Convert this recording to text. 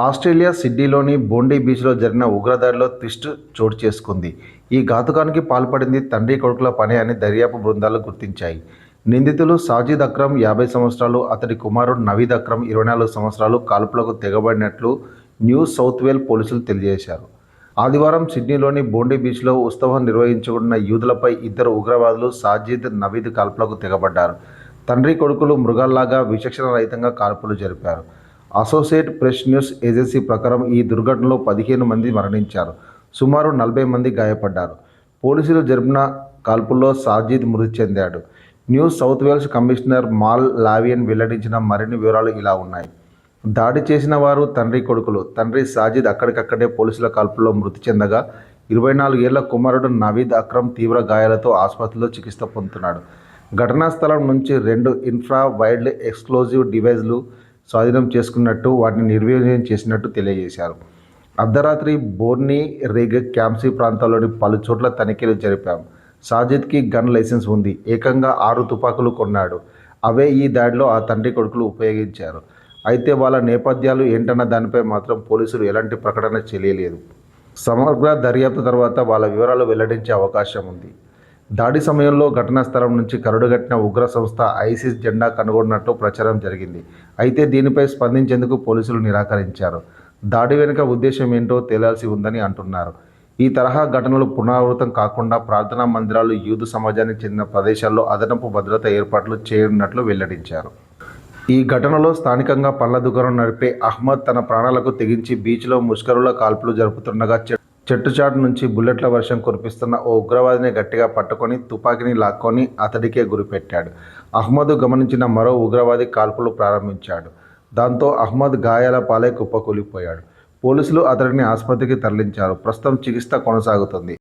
Australia సిడ్నీలోని బోండీ బీచ్లో జరిగిన ఉగ్రదాడిలో twist చోటు చేసుకుంది. ఈ ఘాతుకానికి పాల్పడింది తండ్రి కొడుకుల పని అని దర్యాప్తు బృందాలు గుర్తించాయి. నిందితులు సాజిద్ అక్రమ్ యాభై సంవత్సరాలు అతడి కుమారుడు నవీద్ అక్రమ్ ఇరవై నాలుగు సంవత్సరాలు కాల్పులకు తెగబడినట్లు న్యూ సౌత్ వేల్ పోలీసులు తెలియజేశారు. ఆదివారం సిడ్నీలోని బోండీ బీచ్లో ఉత్సవం నిర్వహించుకున్న యూదులపై ఇద్దరు ఉగ్రవాదులు సాజిద్ నవీద్ కాల్పులకు తెగబడ్డారు. తండ్రి కొడుకులు మృగాల్లాగా విచక్షణ రహితంగా కాల్పులు జరిపారు. అసోసియేట్ ప్రెస్ న్యూస్ ఏజెన్సీ ప్రకారం ఈ దుర్ఘటనలో పదిహేను మంది మరణించారు. సుమారు నలభై మంది గాయపడ్డారు. పోలీసులు జరిపిన కాల్పుల్లో సాజిద్ మృతి చెందాడు. New South Wales commissioner Mal Lanyon వెల్లడించిన మరిన్ని వివరాలు ఇలా ఉన్నాయి. దాడి చేసిన వారు తండ్రి కొడుకులు. తండ్రి సాజిద్ అక్కడికక్కడే పోలీసుల కాల్పుల్లో మృతి చెందగా ఇరవై నాలుగేళ్ళ కుమారుడు నవీద్ అక్రమ్ తీవ్ర గాయాలతో ఆసుపత్రిలో చికిత్స పొందుతున్నాడు. ఘటనా స్థలం నుంచి రెండు ఇన్ఫ్రా వైల్డ్ ఎక్స్క్లూజివ్ డివైజ్లు స్వాధీనం చేసుకున్నట్టు వాటిని నిర్వీర్యం చేసినట్టు తెలియజేశారు. అర్ధరాత్రి బోర్నీ రేగ్ క్యాంప్సీ ప్రాంతాల్లోని పలు చోట్ల తనిఖీలు జరిపాం. సాజిద్కి గన్ లైసెన్స్ ఉంది. ఏకంగా ఆరు తుపాకులు కొన్నాడు. అవే ఈ దాడిలో ఆ తండ్రి కొడుకులు ఉపయోగించారు. అయితే వాళ్ళ నేపథ్యాలు ఏంటన్న దానిపై మాత్రం పోలీసులు ఎలాంటి ప్రకటన చేయలేదు. సమగ్ర దర్యాప్తు తర్వాత వాళ్ళ వివరాలు వెల్లడించే అవకాశం ఉంది. దాడి సమయంలో ఘటనా స్థలం నుంచి కరుడుగట్టిన ఉగ్ర సంస్థ ఐసిస్ జెండా కనుగొన్నట్లు ప్రచారం జరిగింది. అయితే దీనిపై స్పందించేందుకు పోలీసులు నిరాకరించారు. దాడి వెనుక ఉద్దేశం ఏంటో తేలాల్సి ఉందని అంటున్నారు. ఈ తరహా ఘటనలు పునరావృతం కాకుండా ప్రార్థనా మందిరాలు యూదు సమాజానికి చెందిన ప్రదేశాల్లో అదనపు భద్రత ఏర్పాట్లు చేయనున్నట్లు వెల్లడించారు. ఈ ఘటనలో స్థానికంగా పళ్ళ దుకాణం నడిపే అహ్మద్ తన ప్రాణాలకు తెగించి బీచ్లో ముష్కరుల కాల్పులు జరుపుతుండగా చెట్టుచాటు నుంచి బుల్లెట్ల వర్షం కురిపిస్తున్న ఓ ఉగ్రవాదిని గట్టిగా పట్టుకొని తుపాకీని లాక్కొని అతడికే గురిపెట్టాడు. అహ్మద్ గమనించిన మరో ఉగ్రవాది కాల్పులు ప్రారంభించాడు. దాంతో అహ్మద్ గాయాల పాలై కుప్పకూలిపోయాడు. పోలీసులు అతడిని ఆసుపత్రికి తరలించారు. ప్రస్తుతం చికిత్స కొనసాగుతుంది.